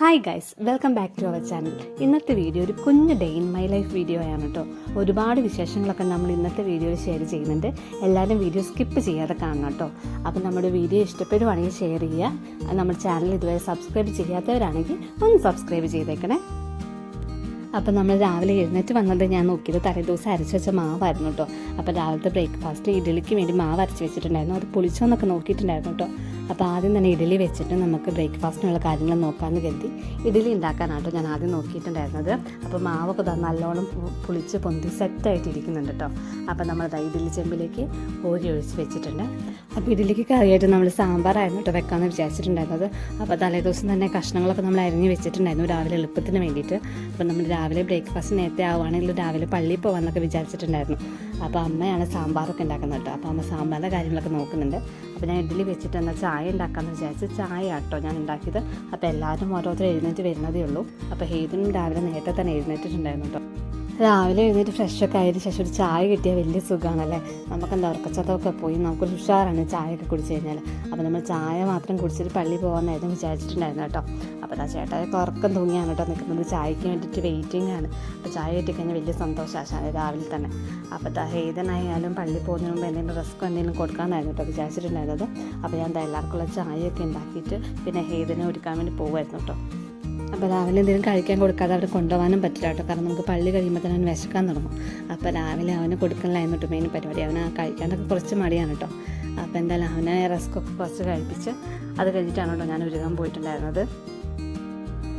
Hi guys welcome back to our channel ഇന്നത്തെ video ഒരു കുഞ്ഞു day in my life video ആണ് കേട്ടോ ഒരുപാട് വിശേഷങ്ങളൊക്കെ നമ്മൾ ഇന്നത്തെ വീഡിയോയിൽ ഷെയർ ചെയ്യുന്നുണ്ട്. എല്ലാവരും വീഡിയോ സ്കിപ്പ് ചെയ്യാതെ കാണണം കേട്ടോ അപ്പോൾ നമ്മുടെ വീഡിയോ ഇഷ്ടപ്പെടുവാണെങ്കിൽ ഷെയർ ചെയ്യുക. നമ്മുടെ ചാനൽ ഇതുവരെ സബ്സ്ക്രൈബ് ചെയ്യാത്തവരാണെങ്കിൽ ഒന്ന് സബ്സ്ക്രൈബ് ചെയ്തേക്കണേ. അപ്പോൾ നമ്മൾ രാവിലെ എഴുന്നേറ്റ് വന്നത് ഞാൻ നോക്കിയത് തലേ ദിവസം അരച്ച് വെച്ച മാവായിരുന്നു കേട്ടോ അപ്പോൾ രാവിലത്തെ ബ്രേക്ക്ഫാസ്റ്റ് ഇഡലിക്ക് വേണ്ടി മാവ് അരച്ച് വെച്ചിട്ടുണ്ടായിരുന്നു. അത് പൊളിച്ചോന്നൊക്കെ നോക്കിയിട്ടുണ്ടായിരുന്നു കേട്ടോ അപ്പോൾ ആദ്യം തന്നെ ഇഡലി വെച്ചിട്ട് നമുക്ക് ബ്രേക്ക്ഫാസ്റ്റിനുള്ള കാര്യങ്ങൾ നോക്കാമെന്ന് കരുതി ഇഡലി ഉണ്ടാക്കാനാട്ടോ ഞാൻ ആദ്യം നോക്കിയിട്ടുണ്ടായിരുന്നത്. അപ്പോൾ മാവൊക്കെ നല്ലോണം പുളിച്ച് പൊന്തി സെറ്റായിട്ട് ഇരിക്കുന്നുണ്ട് കേട്ടോ അപ്പോൾ നമ്മൾ ഇഡലി ചെമ്പിലേക്ക് ഓരി ഒഴിച്ച് വെച്ചിട്ടുണ്ട്. അപ്പോൾ ഇഡലിക്ക് കറിയായിട്ട് നമ്മൾ സാമ്പാറായിരുന്നു കേട്ടോ വെക്കാമെന്ന് വിചാരിച്ചിട്ടുണ്ടായിരുന്നത്. അപ്പോൾ തലേദിവസം തന്നെ കഷ്ണങ്ങളൊക്കെ നമ്മൾ അരിഞ്ഞ് വെച്ചിട്ടുണ്ടായിരുന്നു രാവിലെ എളുപ്പത്തിന് വേണ്ടിയിട്ട്. അപ്പോൾ നമ്മൾ രാവിലെ ബ്രേക്ക്ഫാസ്റ്റ് നേരത്തെ ആവുകയാണെങ്കിൽ രാവിലെ പള്ളിയിൽ പോകാമെന്നൊക്കെ വിചാരിച്ചിട്ടുണ്ടായിരുന്നു. അപ്പോൾ അമ്മയാണ് സാമ്പാറൊക്കെ ഉണ്ടാക്കുന്നത് കേട്ടോ. അപ്പോൾ അമ്മ സാമ്പാറിന്റെ കാര്യങ്ങളൊക്കെ നോക്കുന്നുണ്ട്. അപ്പോൾ ഞാൻ ഇഡ്ഡലി വെച്ചിട്ട് എന്നാൽ ചായ ഉണ്ടാക്കാമെന്ന് വിചാരിച്ച് ചായ കേട്ടോ ഞാൻ ഉണ്ടാക്കിയത്. അപ്പോൾ എല്ലാവരും ഓരോരുത്തർ എഴുന്നേറ്റ് വരുന്നതേ ഉള്ളൂ. അപ്പോൾ ഹെയ്തിനും രാവിലെ നേരത്തെ തന്നെ എഴുന്നേറ്റിട്ടുണ്ടായിരുന്നു കേട്ടോ. രാവിലെ എഴുന്നേറ്റ് ഫ്രഷൊക്കെ ആയതിനു ശേഷം ഒരു ചായ കിട്ടിയാൽ വലിയ സുഖമാണല്ലേ നമുക്ക് എന്താ ഉറക്കച്ചതൊക്കെ പോയി. നമുക്കൊരു ഉഷാറാണ് ഒക്കെ കുടിച്ച് കഴിഞ്ഞാൽ അപ്പോൾ നമ്മൾ ചായ മാത്രം കുടിച്ചിട്ട് പള്ളി പോകാമെന്നായിരുന്നു വിചാരിച്ചിട്ടുണ്ടായിരുന്നു കേട്ടോ. അപ്പോൾ ആ ചേട്ടായൊക്കെ ഉറക്കം തൂങ്ങിയാണ് കേട്ടോ നിൽക്കുന്നത്. ചായയ്ക്ക് വേണ്ടിയിട്ട് വെയിറ്റിംഗ് ആണ്. അപ്പോൾ ചായ കിട്ടിക്കഴിഞ്ഞാൽ വലിയ സന്തോഷമാണ് രാവിലെ തന്നെ. അപ്പോൾ ഹേതനായാലും പള്ളി പോകുന്നതിന് മുമ്പ് എന്തെങ്കിലും റിസ്ക് എന്തെങ്കിലും കൊടുക്കാമെന്നായിരുന്നു കേട്ടോ വിചാരിച്ചിട്ടുണ്ടായിരുന്നത്. അപ്പോൾ ഞാൻ എല്ലാവർക്കുള്ള ചായയൊക്കെ ഉണ്ടാക്കിയിട്ട് പിന്നെ ഹേതനെ ഒരുക്കാൻ വേണ്ടി പോകുമായിരുന്നു കേട്ടോ. അപ്പോൾ രാവിലെ എന്തെങ്കിലും കഴിക്കാൻ കൊടുക്കാതെ അവിടെ കൊണ്ടുപോകാനും പറ്റില്ല കേട്ടോ. കാരണം നമുക്ക് പള്ളി കഴിയുമ്പോൾ തന്നെ അവൻ വിശക്കാൻ തുടങ്ങും. അപ്പോൾ രാവിലെ അവന് കൊടുക്കലായിരുന്നു കേട്ടോ മെയിൻ പരിപാടി. അവന് കഴിക്കാനൊക്കെ കുറച്ച് മടിയാണ് കേട്ടോ. അപ്പോൾ എന്തായാലും അവനെ റസ്കൊക്കെ കുറച്ച് കഴിപ്പിച്ച് അത് കഴിഞ്ഞിട്ടാണ് കേട്ടോ ഞാൻ ഒരുങ്ങാൻ പോയിട്ടുണ്ടായിരുന്നത്.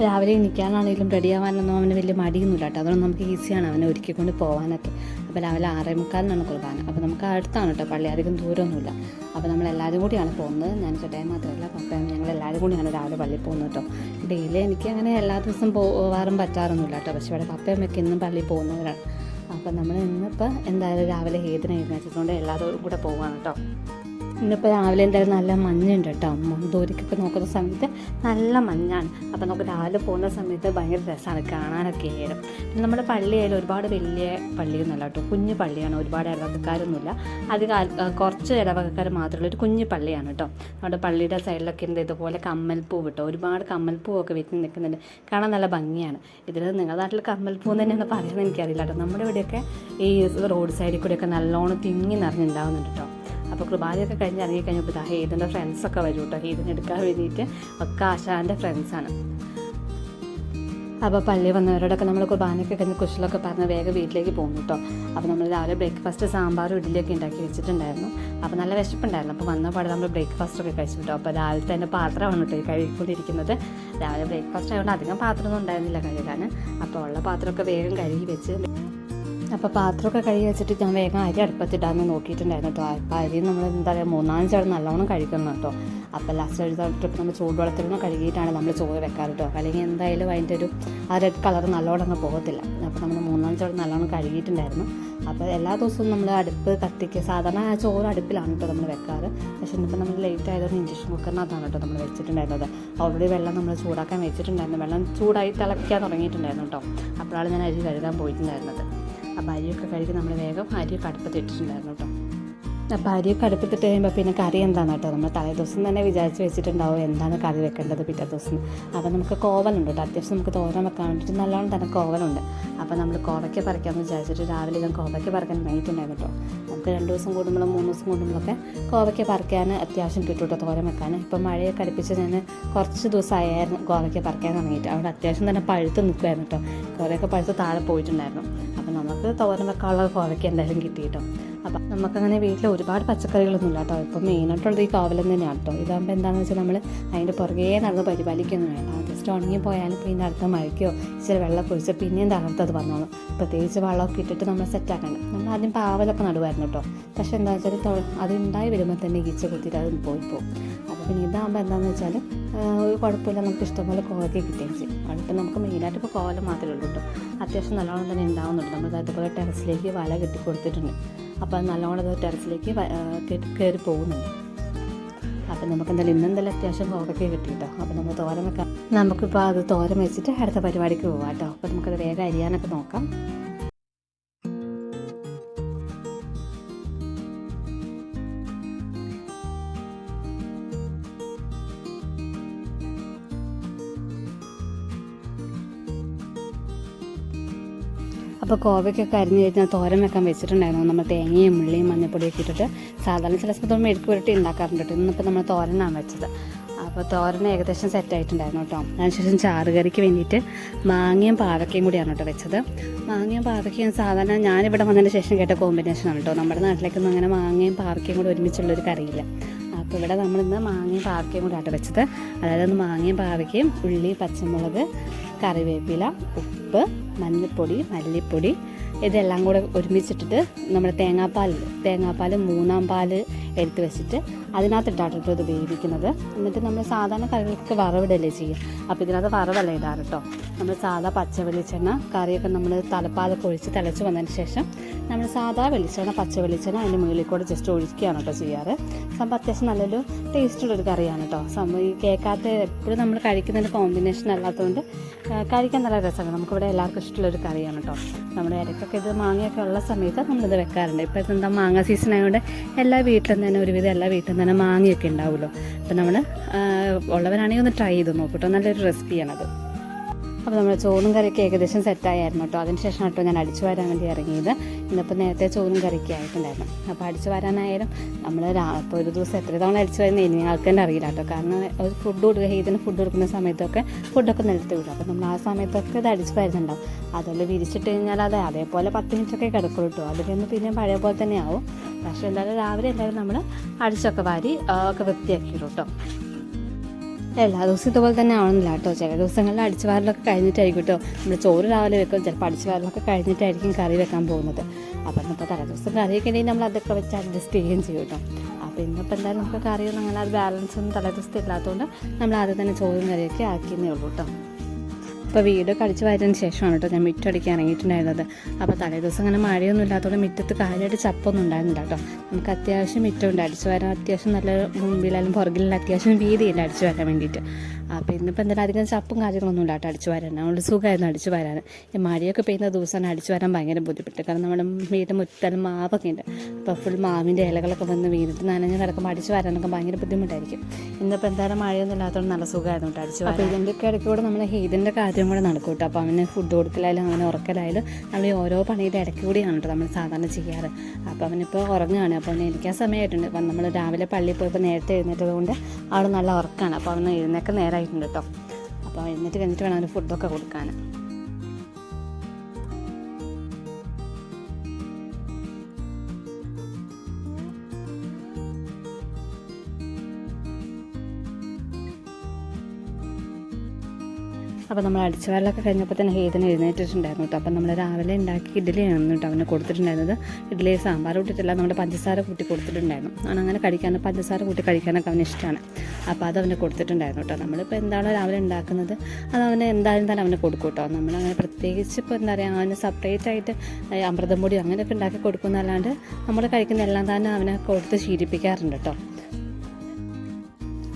രാവിലെ എണീക്കാനാണെങ്കിലും റെഡി ആവാനൊന്നും അവന് വലിയ മടിയൊന്നുമില്ല കേട്ടോ. അതുകൊണ്ട് നമുക്ക് ഈസിയാണ് അവനെ ഒരുക്കിക്കൊണ്ട് പോകാനൊക്കെ അപ്പോൾ രാവിലെ ആറേ മുക്കാലിനാണ് കുർബാന. അപ്പോൾ നമുക്ക് അടുത്താണ് കേട്ടോ പള്ളി. അധികം ദൂരമൊന്നുമില്ല. അപ്പോൾ നമ്മൾ എല്ലാവരും കൂടിയാണ് പോകുന്നത്. ഞാൻ ചേട്ടായി മാത്രമല്ല പപ്പയും ഞങ്ങൾ എല്ലാവരും കൂടിയാണ് രാവിലെ പള്ളിയിൽ പോകുന്നത് കേട്ടോ. ഡെയിലി എനിക്ക് അങ്ങനെ എല്ലാ ദിവസവും പോവാറും പറ്റാറൊന്നുമില്ല കേട്ടോ. പക്ഷേ ഇവിടെ പപ്പയും ഒക്കെ ഇന്നും പള്ളിയിൽ പോകുന്നവരാണ്. അപ്പോൾ നമ്മൾ ഇന്നിപ്പോൾ എന്തായാലും രാവിലെ ഏതിനെ എഴുന്നേറ്റിട്ടുണ്ട് എല്ലാവരും കൂടെ പോവാണ് കേട്ടോ. ഇന്നിപ്പോൾ രാവിലെ എന്തായാലും നല്ല മഞ്ഞുണ്ട് കേട്ടോ ദൂരക്കൊക്കെ നോക്കുന്ന സമയത്ത് നല്ല മഞ്ഞാണ്. അപ്പോൾ നമുക്ക് രാവിലെ പോകുന്ന സമയത്ത് ഭയങ്കര രസമാണ് കാണാനൊക്കെ ആയാലും. നമ്മുടെ പള്ളിയായാലും ഒരുപാട് വലിയ പള്ളിയൊന്നുമല്ല കേട്ടോ കുഞ്ഞു പള്ളിയാണ് ഒരുപാട് ഇടവകക്കാരൊന്നുമില്ല. അത് കുറച്ച് ഇടവകക്കാർ മാത്രമുള്ള ഒരു കുഞ്ഞു പള്ളിയാണ് കേട്ടോ നമ്മുടെ പള്ളിയുടെ സൈഡിലൊക്കെ എന്ത് ഇതുപോലെ കമ്മൽപ്പൂ കേട്ടോ ഒരുപാട് കമ്മൽപ്പൂവൊക്കെ വിറ്റ് നിൽക്കുന്നുണ്ട്. കാണാൻ നല്ല ഭംഗിയാണ്. ഇതിൽ നിങ്ങളുടെ നാട്ടിൽ കമ്മൽപ്പൂ തന്നെയാണ് പറയുന്നത് എനിക്കറിയില്ല കേട്ടോ നമ്മുടെ ഇവിടെയൊക്കെ ഈ റോഡ് സൈഡിൽ കൂടെയൊക്കെ നല്ലോണം തിങ്ങി നിറഞ്ഞുണ്ടാവുന്നുണ്ട് കേട്ടോ അപ്പോൾ കുർബാനയൊക്കെ കഴിഞ്ഞ് ഇറങ്ങി കഴിഞ്ഞപ്പോൾ ഇതാ ഹെയ്തിന്റെ ഫ്രണ്ട്സൊക്കെ വരും കേട്ടോ ഹെയ്തിന് എടുക്കാൻ വേണ്ടിയിട്ട്. ഒക്കെ ആശാന്റെ ഫ്രണ്ട്സാണ് അപ്പോൾ പള്ളി വന്നവരോടൊക്കെ നമ്മൾ കുർബാനയൊക്കെ കഴിഞ്ഞ് കുശലൊക്കെ പറഞ്ഞ് വേഗം വീട്ടിലേക്ക് പോകും കേട്ടോ അപ്പോൾ നമ്മൾ രാവിലെ ബ്രേക്ക്ഫാസ്റ്റ് സാമ്പാറും ഇഡ്ഡലിയൊക്കെ ഉണ്ടാക്കി വെച്ചിട്ടുണ്ടായിരുന്നു. അപ്പോൾ നല്ല വിശപ്പുണ്ടായിരുന്നു. അപ്പോൾ വന്ന പാടെ നമ്മൾ ബ്രേക്ക്ഫാസ്റ്റ് ഒക്കെ കഴിച്ചു കേട്ടോ അപ്പോൾ രാവിലത്തെ തന്നെ പാത്രമാണ് കേട്ടോ ഈ കഴുകിക്കൊണ്ടിരിക്കുന്നത്. രാവിലെ ബ്രേക്ക്ഫാസ്റ്റ് ആയതുകൊണ്ട് അധികം പാത്രമൊന്നും ഉണ്ടായിരുന്നില്ല കഴുകാൻ. അപ്പോൾ ഉള്ള പാത്രമൊക്കെ വേഗം കഴുകി വെച്ച് അപ്പോൾ പാത്രമൊക്കെ കഴുകി വെച്ചിട്ട് ഞാൻ വേഗം അരി അടുപ്പത്തിട്ടാന്ന് നോക്കിയിട്ടുണ്ടായിരുന്നു കേട്ടോ അപ്പോൾ അരി നമ്മൾ എന്താ പറയുക മൂന്നാൽ ചേർന്ന് നല്ലോണം കഴിക്കണം കേട്ടോ അപ്പോൾ ലാസ്റ്റ് ട്രിപ്പ് നമ്മൾ ചൂടുവെള്ളത്തിൽ കഴുകിയിട്ടാണ് നമ്മൾ ചോറ് വെക്കാറ് കേട്ടോ അല്ലെങ്കിൽ എന്തായാലും അതിന്റെ ഒരു ആ റെഡ് കളർ നല്ലോണം അങ്ങ് പോകത്തില്ല. അപ്പോൾ നമ്മൾ മൂന്നാൽ ചേർന്ന് നല്ലോണം കഴുകിയിട്ടുണ്ടായിരുന്നു. അപ്പോൾ എല്ലാ ദിവസവും നമ്മൾ അടുപ്പ് കത്തിക്കുക സാധാരണ ആ ചോറ് അടുപ്പിലാണ് കേട്ടോ നമ്മൾ വെക്കാറ്. പക്ഷെ ഇന്നിപ്പോൾ നമ്മൾ ലേറ്റ് ആയതുകൊണ്ട് ഇഞ്ചക്ഷൻ കുക്കറിനകത്താണ് കേട്ടോ നമ്മൾ വെച്ചിട്ടുണ്ടായിരുന്നത്. ഓൾറെഡി വെള്ളം നമ്മൾ ചൂടാക്കാൻ വെച്ചിട്ടുണ്ടായിരുന്നു. വെള്ളം ചൂടായി തിളയ്ക്കാൻ തുടങ്ങിയിട്ടുണ്ടായിരുന്നു കേട്ടോ അപ്പോഴാണ് ഞാൻ അരി കഴുകാൻ പോയിട്ടുണ്ടായിരുന്നത്. അപ്പോൾ അരിയൊക്കെ കഴുകി നമ്മൾ വേഗം അരിയൊക്കെ അടുപ്പത്ത് ഇട്ടിട്ടുണ്ടായിരുന്നു കേട്ടോ. അപ്പോൾ അരിയൊക്കെ അടുപ്പത്തിട്ട് കഴിയുമ്പോൾ പിന്നെ കറി എന്താണ് കേട്ടോ? നമ്മൾ തലേ ദിവസം തന്നെ വിചാരിച്ച് വെച്ചിട്ടുണ്ടാവും എന്താണ് കറി വെക്കേണ്ടത് പിറ്റേ ദിവസം. അപ്പോൾ നമുക്ക് കോവലുണ്ട് കേട്ടോ. അത്യാവശ്യം നമുക്ക് തോരൻ വെക്കാൻ വേണ്ടിയിട്ട് നല്ലോണം തന്നെ കോവലുണ്ട്. അപ്പോൾ നമ്മൾ കോവയ്ക്ക് പറിക്കാമെന്ന് വിചാരിച്ചിട്ട് രാവിലെ ഞാൻ കോവയ്ക്ക് പറിക്കാൻ വേണ്ടിയിട്ടുണ്ടായിരുന്നു കേട്ടോ. നമുക്ക് രണ്ട് ദിവസം കൂടുമ്പോഴും മൂന്ന് ദിവസം കൂടുമ്പോഴൊക്കെ കോവയ്ക്ക് പറിക്കാൻ അത്യാവശ്യം കിട്ടും കേട്ടോ തോരൻ വെക്കാൻ ഇപ്പം മഴയൊക്കെ അടുപ്പിച്ച് ഞാൻ കുറച്ച് ദിവസമായിരുന്നു കോവയ്ക്ക് പറിക്കാൻ തുടങ്ങിയിട്ട്. അവിടെ അത്യാവശ്യം തന്നെ പഴുത്ത് നിൽക്കുമായിരുന്നു കേട്ടോ. കോവയൊക്കെ പഴുത്ത് താഴെ പോയിട്ടുണ്ടായിരുന്നു. നമുക്ക് തോരൻ വെക്കാനുള്ള കോവയ്ക്ക് എന്തായാലും കിട്ടി കേട്ടോ അപ്പം നമുക്കങ്ങനെ വീട്ടിൽ ഒരുപാട് പച്ചക്കറികളൊന്നും ഇല്ല കേട്ടോ. ഇപ്പം മെയിനായിട്ടുള്ളത് ഈ കോവലം തന്നെയാണ് കേട്ടോ. ഇതാകുമ്പോൾ എന്താണെന്ന് വെച്ചാൽ നമ്മൾ അതിന്റെ പുറകെ നടന്ന് പരിപാലിക്കൊന്നും വേണ്ട. ജസ്റ്റ് ഉണങ്ങി പോയാൽ പിന്നെ അടുത്ത മഴയ്ക്കോ ഇച്ചിരി വെള്ളം കുഴിച്ച് പിന്നെയും തളർത്തത് വന്നോളും. പ്രത്യേകിച്ച് വെള്ളമൊക്കെ ഇട്ടിട്ട് നമ്മൾ സെറ്റാക്കണം നമ്മൾ ആദ്യം പാവലൊക്കെ നടുവായിരുന്നു കേട്ടോ. പക്ഷെ എന്താ വെച്ചാൽ അത് ഉണ്ടായി വരുമ്പോൾ തന്നെ ഈച്ച കുത്തിയിട്ട് അത് പോയി പോകും. അപ്പോൾ പിന്നെ ഇതാകുമ്പോൾ എന്താണെന്ന് വെച്ചാൽ ഒരു കുഴപ്പമില്ല. നമുക്ക് ഇഷ്ടംപോലെ കോവയ്ക്ക് കിട്ടുകയും ചെയ്യും. അതിപ്പോൾ നമുക്ക് മെയിനായിട്ട് ഇപ്പോൾ കോവലം മാത്രമേ ഉള്ളൂ കേട്ടോ. അത്യാവശ്യം നല്ലോണം തന്നെ ഉണ്ടാവുന്നുണ്ട്. നമ്മൾ അതുപോലെ ടെറസിലേക്ക് വല കെട്ടി കൊടുത്തിട്ടുണ്ട്. അപ്പോൾ അത് നല്ലോണം അത് ടെറസിലേക്ക് കയറി പോകുന്നുണ്ട്. അപ്പം നമുക്ക് എന്തായാലും ഇന്നെന്തായാലും അത്യാവശ്യം കോവയ്ക്ക് കിട്ടി കേട്ടോ. അപ്പം നമ്മൾ തോരൻ വെക്കാം. നമുക്കിപ്പോൾ അത് തോരം വെച്ചിട്ട് അടുത്ത പരിപാടിക്ക് പോകാം കേട്ടോ. അപ്പോൾ നമുക്കത് വേഗം അരിയാനൊക്കെ നോക്കാം. അപ്പോൾ കോവയ്ക്കൊക്കെ അരിഞ്ഞ് കഴിഞ്ഞാൽ തോരൻ വെക്കാൻ വെച്ചിട്ടുണ്ടായിരുന്നു. നമ്മൾ തേങ്ങയും ഉള്ളിയും മഞ്ഞപ്പൊടിയൊക്കെ ഇട്ടിട്ട് സാധാരണ ചില സമയത്ത് മെഴുക്ക് പുരട്ടി ഉണ്ടാക്കാറുണ്ട് കേട്ടോ. ഇന്നിപ്പോൾ നമ്മൾ തോരനാണ് വെച്ചത്. അപ്പോൾ തോരൻ ഏകദേശം സെറ്റ് ആയിട്ടുണ്ടായിരുന്നു കേട്ടോ. അതിനുശേഷം ചാറുകറിക്ക് വേണ്ടിയിട്ട് മാങ്ങയും പാവയ്ക്കയും കൂടിയാണ് കേട്ടോ വെച്ചത്. മാങ്ങയും പാവയ്ക്കയും സാധാരണ ഞാനിവിടെ വന്നതിന് ശേഷം കേട്ട കോമ്പിനേഷനാണ് കേട്ടോ. നമ്മുടെ നാട്ടിലേക്കൊന്നും അങ്ങനെ മാങ്ങയും പാവയ്ക്കയും കൂടി ഒരുമിച്ചുള്ളൊരു കറിയില്ല. അപ്പോൾ ഇവിടെ നമ്മളിന്ന് മാങ്ങയും പാവയ്ക്കയും കൂടെ ആട്ട് വെച്ചത്. അതായത് ഒന്ന് മാങ്ങയും പാവയ്ക്കയും ഉള്ളി പച്ചമുളക് കറിവേപ്പില ഉപ്പ് മഞ്ഞൾപ്പൊടി മല്ലിപ്പൊടി ഇതെല്ലാം കൂടെ ഒരുമിച്ചിട്ടിട്ട് നമ്മുടെ തേങ്ങാപ്പാൽ തേങ്ങാപ്പാൽ മൂന്നാം പാൽ എടുത്ത് വെച്ചിട്ട് അതിനകത്തിട്ടാട്ടോ ഇത് വേവിക്കുന്നത്. എന്നിട്ട് നമ്മൾ സാധാരണ കറികൾക്ക് വറവിടല്ലേ ചെയ്യുക അപ്പോൾ ഇതിനകത്ത് വറവല്ല ഇടാറ് കേട്ടോ നമ്മൾ സാധാ പച്ച വെളിച്ചെണ്ണ കറിയൊക്കെ നമ്മൾ തലപ്പാലൊക്കെ ഒഴിച്ച് തിളച്ച് വന്നതിന് ശേഷം നമ്മൾ സാധാ വെളിച്ചെണ്ണ പച്ച വെളിച്ചെണ്ണ അതിന്റെ മുകളിൽ കൂടെ ജസ്റ്റ് ഒഴിക്കുകയാണ് കേട്ടോ ചെയ്യാറ്. സംഭവം അത്യാവശ്യം നല്ലൊരു ടേസ്റ്റുള്ളൊരു കറിയാണ് കേട്ടോ സംഭവം ഈ കേൾക്കാത്ത എപ്പോഴും നമ്മൾ കഴിക്കുന്നതിന്റെ കോമ്പിനേഷൻ അല്ലാത്തതുകൊണ്ട് കഴിക്കാൻ നല്ല രസമാണ്. നമുക്കിവിടെ എല്ലാവർക്കും ഇഷ്ടമുള്ളൊരു കറിയാണ് കേട്ടോ നമ്മുടെ ഇരക്കൊക്കെ ഇത് മാങ്ങയൊക്കെ ഉള്ള സമയത്ത് നമ്മളിത് വെക്കാറുണ്ട്. ഇപ്പോൾ എന്താ മാങ്ങ സീസൺ ആയതുകൊണ്ട് എല്ലാ വീട്ടിലും തന്നെ ഒരുവിധം എല്ലാ വീട്ടിലും തന്നെ മാങ്ങയൊക്കെ ഉണ്ടാവുമല്ലോ. അപ്പോൾ നമ്മൾ ഉള്ളവരാണെങ്കിൽ ഒന്ന് ട്രൈ ചെയ്ത് നോക്കിട്ടോ നല്ലൊരു റെസിപ്പിയാണത് അപ്പോൾ നമ്മൾ ചോറും കറിയൊക്കെ ഏകദേശം സെറ്റായിരുന്നു കേട്ടോ. അതിന് ശേഷം കേട്ടോ ഞാൻ അടിച്ചു വരാൻ വേണ്ടി ഇറങ്ങിയത്. ഇന്നിപ്പോൾ നേരത്തെ ചോറും കറിയൊക്കെ ആയിട്ടുണ്ടായിരുന്നു. അപ്പോൾ അടിച്ചു വരാനായാലും നമ്മൾ ഇപ്പോൾ ഒരു ദിവസം എത്ര തവണ അടിച്ചു വരുന്ന ഇനി ആൾക്ക് തന്നെ അറിയില്ല കേട്ടോ. കാരണം ഒരു ഫുഡ് കൊടുക്കുക ഇതിന് ഫുഡ് കൊടുക്കുന്ന സമയത്തൊക്കെ ഫുഡൊക്കെ നിലത്ത് വിടും. അപ്പോൾ നമ്മൾ ആ സമയത്തൊക്കെ ഇത് അടിച്ചു വരുന്നുണ്ടാവും. അതുകൊണ്ട് വിരിച്ചിട്ട് കഴിഞ്ഞാൽ അത് അതേപോലെ പത്ത് മിനിറ്റൊക്കെ കിടക്കുള്ളൂ കേട്ടോ. അത് കഴിഞ്ഞ് പിന്നെ പഴയ പോലെ തന്നെ ആവും. പക്ഷേ എന്തായാലും രാവിലെ എന്തായാലും നമ്മൾ അടിച്ചൊക്കെ വാരി ഒക്കെ വൃത്തിയാക്കിയിട്ടു കേട്ടോ. എല്ലാ ദിവസവും ഇതുപോലെ തന്നെ ആവണമെന്നില്ല കേട്ടോ. ചില ദിവസങ്ങളിൽ അടിച്ചു വാരലൊക്കെ കഴിഞ്ഞിട്ടായിരിക്കും കേട്ടോ. നമ്മൾ ചോറ് രാവിലെ വെക്കും ചിലപ്പോൾ അടിച്ചു വാരലൊക്കെ കഴിഞ്ഞിട്ടായിരിക്കും കറി വെക്കാൻ പോകുന്നത്. അപ്പം ഇന്നിപ്പോൾ തലേ ദിവസം കറിയൊക്കെ ഉണ്ടെങ്കിൽ നമ്മൾ അതൊക്കെ വെച്ച് അഡ്ജസ്റ്റ് ചെയ്യുകയും ചെയ്യും കേട്ടോ. അപ്പോൾ ഇന്നിപ്പോൾ എന്തായാലും നമുക്ക് കറിയൊന്നും അങ്ങനെ അത് ബാലൻസ് ഒന്നും തലേ ദിവസത്തെ ഇല്ലാത്തതുകൊണ്ട് നമ്മൾ ആദ്യം തന്നെ ചോറും കറിയൊക്കെ ആക്കിയെന്നേ ഉള്ളൂ കേട്ടോ. അപ്പോൾ വീട് കളിച്ച് വാരിയതിന് ശേഷമാണ് കേട്ടോ ഞാൻ മിറ്റടിക്കാൻ ഇറങ്ങിയിട്ടുണ്ടായിരുന്നത്. അപ്പോൾ തലേ ദിവസം അങ്ങനെ മഴയൊന്നും ഇല്ലാത്തതുകൊണ്ട് മിറ്റത്ത് കാര്യമായിട്ട് ചപ്പൊന്നും ഉണ്ടായിരുന്നില്ല കേട്ടോ. നമുക്ക് അത്യാവശ്യം മിറ്റമുണ്ട് അടിച്ചു വരാൻ അത്യാവശ്യം നല്ല മുമ്പിലായാലും പുറകിലുള്ള അത്യാവശ്യം വീതിയില്ല അടിച്ചു വരാൻ വേണ്ടിയിട്ട്. അപ്പോൾ ഇന്നിപ്പോൾ എന്തായാലും അധികം ചപ്പും കാര്യങ്ങളൊന്നും ഇല്ല കേട്ടോ അടിച്ചു വരാൻ. അതുകൊണ്ട് സുഖമായിരുന്നു അടിച്ചു വരാൻ. ഈ മഴയൊക്കെ പെയ്യുന്ന ദിവസമാണ് അടിച്ചു വരാൻ ഭയങ്കര ബുദ്ധിമുട്ട്. കാരണം നമ്മുടെ വീട്ടിൽ മുറ്റത്തലും മാവൊക്കെ ഉണ്ട്. അപ്പോൾ ഫുൾ മാവിന്റെ ഇലകളൊക്കെ വന്ന് വീണിട്ട് നനഞ്ഞ് കിടക്കുമ്പോൾ അടിച്ചു വരാനൊക്കെ ഭയങ്കര ബുദ്ധിമുട്ടായിരിക്കും. ഇന്നിപ്പോൾ എന്തായാലും മഴയൊന്നും ഇല്ലാത്തതുകൊണ്ട് നല്ല സുഖമായിരുന്നു കേട്ടോ അടിച്ചു അപ്പോൾ ഇതിന്റെ ഒക്കെ ഇടയ്ക്ക് കൂടെ നമ്മൾ ഹീതിന്റെ കാര്യം കൂടെ നടക്കും കേട്ടോ. അപ്പോൾ അവന് ഫുഡ് കൊടുക്കലായാലും അങ്ങനെ ഉറക്കലായാലും നമ്മൾ ഈ ഓരോ പണിയുടെ ഇടയ്ക്ക് കൂടിയാണ് കേട്ടോ നമ്മൾ സാധാരണ ചെയ്യാറ്. അപ്പോൾ അവനിപ്പോൾ ഉറങ്ങുകയാണ്. അപ്പോൾ അവന് എനിക്കാ ആ സമയമായിട്ടുണ്ട്. അപ്പം നമ്മൾ രാവിലെ പള്ളിയിൽ പോയപ്പോൾ നേരത്തെ എഴുന്നേറ്റത് കൊണ്ട് അവൾ നല്ല ഉറക്കാണ്. അപ്പോൾ അവന് എഴുന്നേക്കാൻ നേരമായിട്ടുണ്ട് കേട്ടോ അപ്പോൾ എന്നിട്ട് കഴിഞ്ഞിട്ട് വേണം അവർ ഫുഡൊക്കെ കൊടുക്കാൻ. അപ്പോൾ നമ്മൾ അടിച്ചുവാരലൊക്കെ കഴിഞ്ഞപ്പോൾ തന്നെ ഹേതന് എഴുന്നേറ്റിട്ടുണ്ടായിരുന്നു കേട്ടോ. അപ്പോൾ നമ്മൾ രാവിലെ ഉണ്ടാക്കി ഇഡ്ഡലിയാണ് കേട്ടോ അവന് കൊടുത്തിട്ടുണ്ടായിരുന്നത്. ഇഡ്ഡലി സാമ്പാർ കൂട്ടിയിട്ടില്ല. നമ്മുടെ പഞ്ചസാര കൂട്ടി കൊടുത്തിട്ടുണ്ടായിരുന്നു. അവൻ അങ്ങനെ കഴിക്കാൻ പഞ്ചസാര കൂട്ടി കഴിക്കാനൊക്കെ അവന് ഇഷ്ടമാണ് അപ്പോൾ അത് അവന് കൊടുത്തിട്ടുണ്ടായിരുന്നു കേട്ടോ. നമ്മളിപ്പോൾ എന്താണോ രാവിലെ ഉണ്ടാക്കുന്നത് അത് അവന് എന്തായാലും തന്നെ അവന് കൊടുക്കും കേട്ടോ. നമ്മളങ്ങനെ പ്രത്യേകിച്ച് ഇപ്പോൾ എന്താ പറയുക അവന് സെപ്പറേറ്റ് ആയിട്ട് അമൃതം പൊടി അങ്ങനെയൊക്കെ ഉണ്ടാക്കി കൊടുക്കുന്നതല്ലാണ്ട് നമ്മൾ കഴിക്കുന്ന എല്ലാം തന്നെ അവനെ കൊടുത്ത് ശീലിപ്പിക്കാറുണ്ട് കേട്ടോ.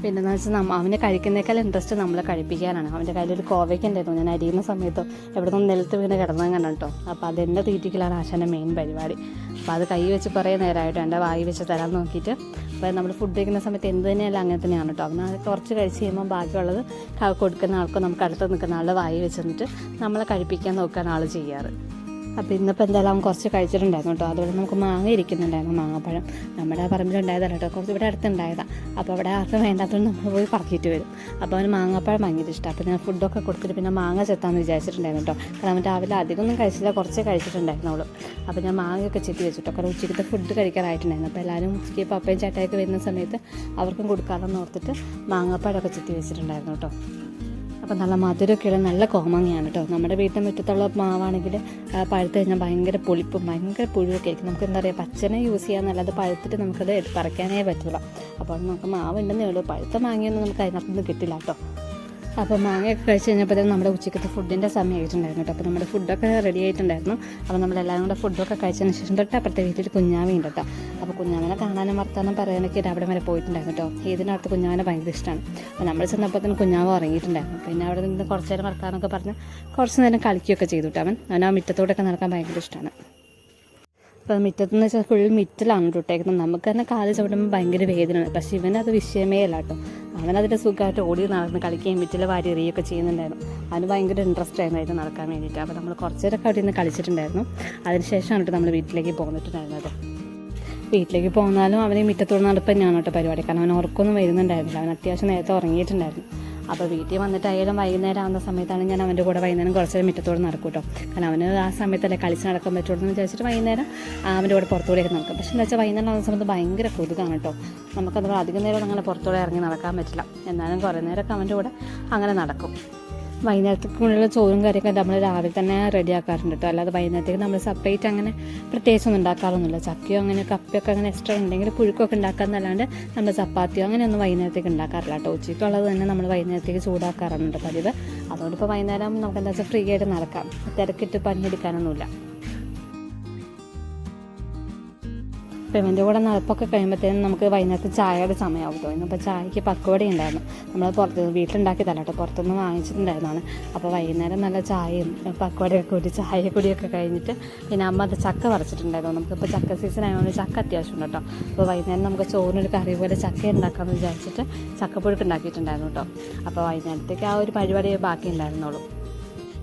പിന്നെന്ന് വെച്ചാൽ നമ്മ അവനെ കഴിക്കുന്നേക്കാൾ ഇൻട്രസ്റ്റ് നമ്മളെ കഴിപ്പിക്കാനാണ്. അവന്റെ കയ്യിലൊരു കോവയ്ക്ക് ഉണ്ടായിരുന്നു ഞാൻ അരിയുന്ന സമയത്തോ എവിടെ നിന്ന് നിലത്ത് വീണ് കിടന്നാൽ കണ്ടു കേട്ടോ അപ്പോൾ അതെന്റെ തീറ്റിക്കലാണ് ആശാന്റെ മെയിൻ പരിപാടി. അപ്പോൾ അത് കൈ വെച്ച് കുറേ നേരമായിട്ട് എന്റെ വായി വെച്ച് തരാൻ നോക്കിയിട്ട്. അപ്പോൾ നമ്മൾ ഫുഡ് കഴിക്കുന്ന സമയത്ത് എന്ത് തന്നെയല്ല അങ്ങനെ തന്നെയാണ് കേട്ടോ അവന് കുറച്ച് കഴിച്ച് കഴിയുമ്പോൾ ബാക്കിയുള്ളത് കൊടുക്കുന്ന ആൾക്കോ നമുക്ക് അടുത്ത് നിൽക്കുന്ന ആളുടെ വായി വെച്ചിട്ട് നമ്മളെ കഴിപ്പിക്കാൻ നോക്കാൻ ആൾ ചെയ്യാറ്. അപ്പോൾ ഇന്നിപ്പോൾ എന്തായാലും അവൻ കുറച്ച് കഴിച്ചിട്ടുണ്ടായിരുന്നു കേട്ടോ. അതുപോലെ നമുക്ക് മാങ്ങ ഇരിക്കുന്നുണ്ടായിരുന്നു മാങ്ങാപ്പഴം. നമ്മുടെ പറമ്പിലുണ്ടായതല്ല കേട്ടോ. കുറച്ച് ഇവിടെ അടുത്തുണ്ടായതാണ് അപ്പോൾ അവിടെ ആർക്കും വേണ്ടാത്തതുകൊണ്ട് നമ്മൾ പോയി പറക്കിയിട്ട് വരും. അപ്പോൾ അവന് മാങ്ങാപ്പഴം ഭയങ്കര ഇഷ്ടമാണ് അപ്പോൾ ഞാൻ ഫുഡൊക്കെ കൊടുത്തിട്ട് പിന്നെ മാങ്ങ ചെത്താമെന്ന് വിചാരിച്ചിട്ടുണ്ടായിരുന്നു കേട്ടോ. കാരണം അവൻ രാവിലെ അധികമൊന്നും കഴിച്ചില്ല കുറച്ചേ കഴിച്ചിട്ടുണ്ടായിരുന്നുള്ളൂ അപ്പോൾ ഞാൻ മാങ്ങയൊക്കെ ചെത്തി വെച്ചിട്ടോ കാരണം ഉച്ചയ്ക്കത്തെ ഫുഡ് കഴിക്കാറായിട്ടുണ്ടായിരുന്നു. അപ്പോൾ എല്ലാവരും ഉച്ചയ്ക്ക് പപ്പയും ചേട്ടായൊക്കെ വരുന്ന സമയത്ത് അവർക്കും കൊടുക്കാമെന്ന് ഓർത്തിട്ട് മാങ്ങാപ്പഴമൊക്കെ ചെത്തി വെച്ചിട്ടുണ്ടായിരുന്നു കേട്ടോ. അപ്പം നല്ല മധുരമൊക്കെയുള്ള നല്ല കോമാങ്ങയാണ് കേട്ടോ. നമ്മുടെ വീട്ടിന്റെ മുറ്റത്തുള്ള മാവാണെങ്കിൽ പഴുത്ത് കഴിഞ്ഞാൽ ഭയങ്കര പുളിപ്പും ഭയങ്കര പുഴുവൊക്കെ ആയിരിക്കും. നമുക്ക് എന്താ പറയുക പച്ചനെ യൂസ് ചെയ്യാന്നല്ലാതെ പഴുത്തിട്ട് നമുക്കത് പറിക്കാനേ പറ്റില്ല അപ്പോൾ നമുക്ക് മാവ് ഉണ്ടെന്നേ ഉള്ളൂ. പഴുത്ത മാങ്ങയൊന്നും നമുക്ക് അതിനകത്തുനിന്ന് കിട്ടില്ല കേട്ടോ. അപ്പോൾ മാങ്ങയൊക്കെ കഴിച്ച് കഴിഞ്ഞപ്പോഴത്തേക്കും നമ്മുടെ ഉച്ചക്കത്തെ ഫുഡിന്റെ സമയമായിട്ടുണ്ടായിരുന്നു കേട്ടോ. അപ്പോൾ നമ്മുടെ ഫുഡൊക്കെ റെഡി ആയിട്ടുണ്ടായിരുന്നു. അപ്പോൾ നമ്മളെല്ലാവരും കൂടെ ഫുഡൊക്കെ കഴിച്ചതിന് ശേഷം തൊട്ട് അപ്പുറത്തെ വീട്ടിൽ കുഞ്ഞാവയുണ്ട് കേട്ടോ. അപ്പോൾ കുഞ്ഞാമനെ കാണാനും വർത്താനം പറയാനൊക്കെ അവിടെ വരെ പോയിട്ടുണ്ടായിരുന്നു കേട്ടോ. ഏതിനകത്ത് കുഞ്ഞാമനെ ഭയങ്കര ഇഷ്ടമാണ്. അപ്പോൾ നമ്മൾ ചെന്നപ്പോൾ തന്നെ കുഞ്ഞാവ് ഉറങ്ങിയിട്ടുണ്ടായിരുന്നു. പിന്നെ അവിടെ നിന്ന് കുറച്ച് നേരം വർത്താനൊക്കെ പറഞ്ഞ് കുറച്ച് നേരം കളിക്കുകയൊക്കെ ചെയ്തു കേട്ടോ അവൻ. അവൻ ആ മുറ്റത്തോടൊക്കെ നടക്കാൻ ഭയങ്കര ഇഷ്ടമാണ്. അപ്പോൾ മുറ്റത്തെന്ന് വെച്ചാൽ ഫുൾ മിറ്റലാണ് ഇട്ടേക്കുന്നത്. നമുക്ക് തന്നെ കാൽ ചവിട്ടുമ്പോൾ ഭയങ്കര വേദനയാണ്. പക്ഷേ ഇവനത് വിഷയമേ അല്ല കേട്ടോ. അവനതിന്റെ സുഖമായിട്ട് ഓടി നടന്ന് കളിക്കുകയും മിറ്റിൽ വാരി എറിയുകയൊക്കെ ചെയ്യുന്നുണ്ടായിരുന്നു. അവന് ഭയങ്കര ഇൻട്രസ്റ്റ് ആയിരുന്നു അതിന് നടക്കാൻ വേണ്ടിയിട്ട്. അപ്പോൾ നമ്മൾ കുറച്ചേരൊക്കെ അവിടെ നിന്ന് കളിച്ചിട്ടുണ്ടായിരുന്നു. അതിനുശേഷമാണ് കേട്ടോ നമ്മൾ വീട്ടിലേക്ക് പോന്നിട്ടുണ്ടായിരുന്നത്. വീട്ടിലേക്ക് പോന്നാലും അവന് മുറ്റത്തോട് നടപ്പ് തന്നെയാണ് കേട്ടോ പരിപാടി. കാരണം അവൻ ഉറക്കമൊന്നും വരുന്നുണ്ടായിരുന്നില്ല. അവൻ അത്യാവശ്യം നേരത്തെ ഉറങ്ങിയിട്ടുണ്ടായിരുന്നു. അപ്പോൾ വീട്ടിൽ വന്നിട്ടായാലും വൈകുന്നേരം ആവുന്ന സമയത്താണ് ഞാൻ അവന്റെ കൂടെ വൈകുന്നേരം കുറച്ച് നേരം മുറ്റത്തോട് നടക്കും കേട്ടോ കാരണം അവന് ആ സമയത്തല്ലേ കളിച്ച് നടക്കാൻ പറ്റുള്ളൂ എന്ന് വിചാരിച്ചിട്ട് വൈകുന്നേരം അവന്റെ കൂടെ പുറത്തുകൂടെ നടക്കും. പക്ഷേ എന്താ വെച്ചാൽ വൈകുന്നേരം ആവുന്ന സമയത്ത് ഭയങ്കര കൊതുകാണ് കേട്ടോ നമുക്കത് അധികം നേരം അങ്ങനെ പുറത്തുകൂടെ ഇറങ്ങി നടക്കാൻ പറ്റില്ല. എന്നാലും കുറേ നേരമൊക്കെ അവന്റെ കൂടെ അങ്ങനെ നടക്കും. വൈകുന്നേരത്തേക്കുള്ള ചോറും കറിയൊക്കെ നമ്മൾ രാവിലെ തന്നെ റെഡി ആക്കാറുണ്ട് കേട്ടോ അല്ലാതെ വൈകുന്നേരത്തേക്ക് നമ്മൾ സെപ്പറേറ്റ് അങ്ങനെ പ്രത്യേകിച്ചൊന്നും ഉണ്ടാക്കാറൊന്നുമില്ല. ചക്കയോ അങ്ങനെ കപ്പയൊക്കെ അങ്ങനെ എക്സ്ട്രാ ഉണ്ടെങ്കിൽ പുഴുക്കൊക്കെ ഉണ്ടാക്കാമെന്നല്ലാണ്ട് നമ്മൾ ചപ്പാത്തിയോ അങ്ങനെയൊന്നും വൈകുന്നേരത്തേക്ക് ഉണ്ടാക്കാറില്ല കേട്ടോ ഉച്ചയ്ക്കുള്ളത് തന്നെ നമ്മൾ വൈകുന്നേരത്തേക്ക് ചൂടാക്കാറുണ്ട് പതിവ്. അതുകൊണ്ട് ഇപ്പോൾ വൈകുന്നേരം നമുക്ക് എന്താ വെച്ചാൽ ഫ്രീ ആയിട്ട് നടക്കാം. തിരക്കിട്ട് പണിയെടുക്കാനൊന്നുമില്ല. അപ്പോൾ ഇവന്റെ കൂടെ നടപ്പൊക്കെ കഴിയുമ്പോഴത്തേനും നമുക്ക് വൈകുന്നേരത്തെ ചായയുടെ സമയമാവും തോന്നുന്നു അപ്പോൾ ചായക്ക് പക്കോടി ഉണ്ടായിരുന്നു നമ്മൾ പുറത്ത് വീട്ടിലുണ്ടാക്കി തരാം കേട്ടോ പുറത്തുനിന്ന് വാങ്ങിച്ചിട്ടുണ്ടായിരുന്നതാണ്. അപ്പോൾ വൈകുന്നേരം നല്ല ചായയും പക്കവടയൊക്കെ കൂടി ചായ കൂടിയൊക്കെ കഴിഞ്ഞിട്ട് പിന്നെ അമ്മ അത് ചക്ക പറിച്ചിട്ടുണ്ടായിരുന്നു നമുക്കിപ്പോൾ ചക്ക സീസൺ ആയതുകൊണ്ട് ചക്ക അത്യാവശ്യമുണ്ട് കേട്ടോ അപ്പോൾ വൈകുന്നേരം നമുക്ക് ചോറിനൊരു കറി പോലെ ചക്ക ഉണ്ടാക്കാമെന്ന് വിചാരിച്ചിട്ട് ചക്കപ്പുഴുക്ക് ഉണ്ടാക്കിയിട്ടുണ്ടായിരുന്നു കേട്ടോ അപ്പോൾ വൈകുന്നേരത്തേക്ക് ആ ഒരു പരിപാടി ബാക്കി ഉണ്ടായിരുന്നുള്ളൂ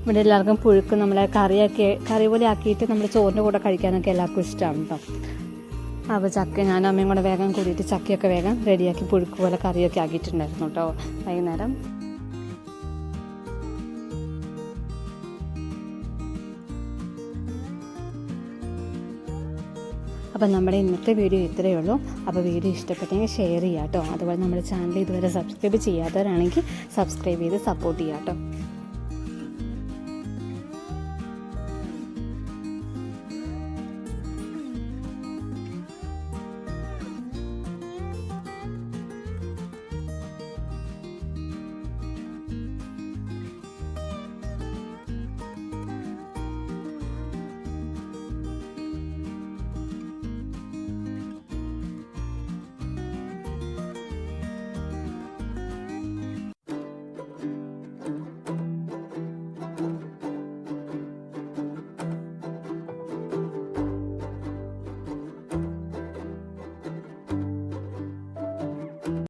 ഇവിടെ എല്ലാവർക്കും പുഴുക്ക് നമ്മളെ കറിയാക്കി കറി പോലെ ആക്കിയിട്ട് നമ്മൾ ചോറിന്റെ കൂടെ കഴിക്കാനൊക്കെ എല്ലാവർക്കും ഇഷ്ടമാണ് കേട്ടോ അപ്പോൾ ചക്ക ഞാൻ അമ്മയും കൂടെ വേഗം കൂടിയിട്ട് ചക്കയൊക്കെ വേഗം റെഡിയാക്കി പുഴുക്ക് പോലെ കറിയൊക്കെ ആക്കിയിട്ടുണ്ടായിരുന്നു കേട്ടോ. വൈകുന്നേരം. അപ്പം നമ്മുടെ ഇന്നത്തെ വീഡിയോ ഇത്രയേ ഉള്ളൂ. അപ്പോൾ വീഡിയോ ഇഷ്ടപ്പെട്ടെങ്കിൽ ഷെയർ ചെയ്യാം കേട്ടോ. അതുപോലെ നമ്മുടെ ചാനൽ ഇതുവരെ സബ്സ്ക്രൈബ് ചെയ്യാത്തവരാണെങ്കിൽ സബ്സ്ക്രൈബ് ചെയ്ത് സപ്പോർട്ട് ചെയ്യാം കേട്ടോ.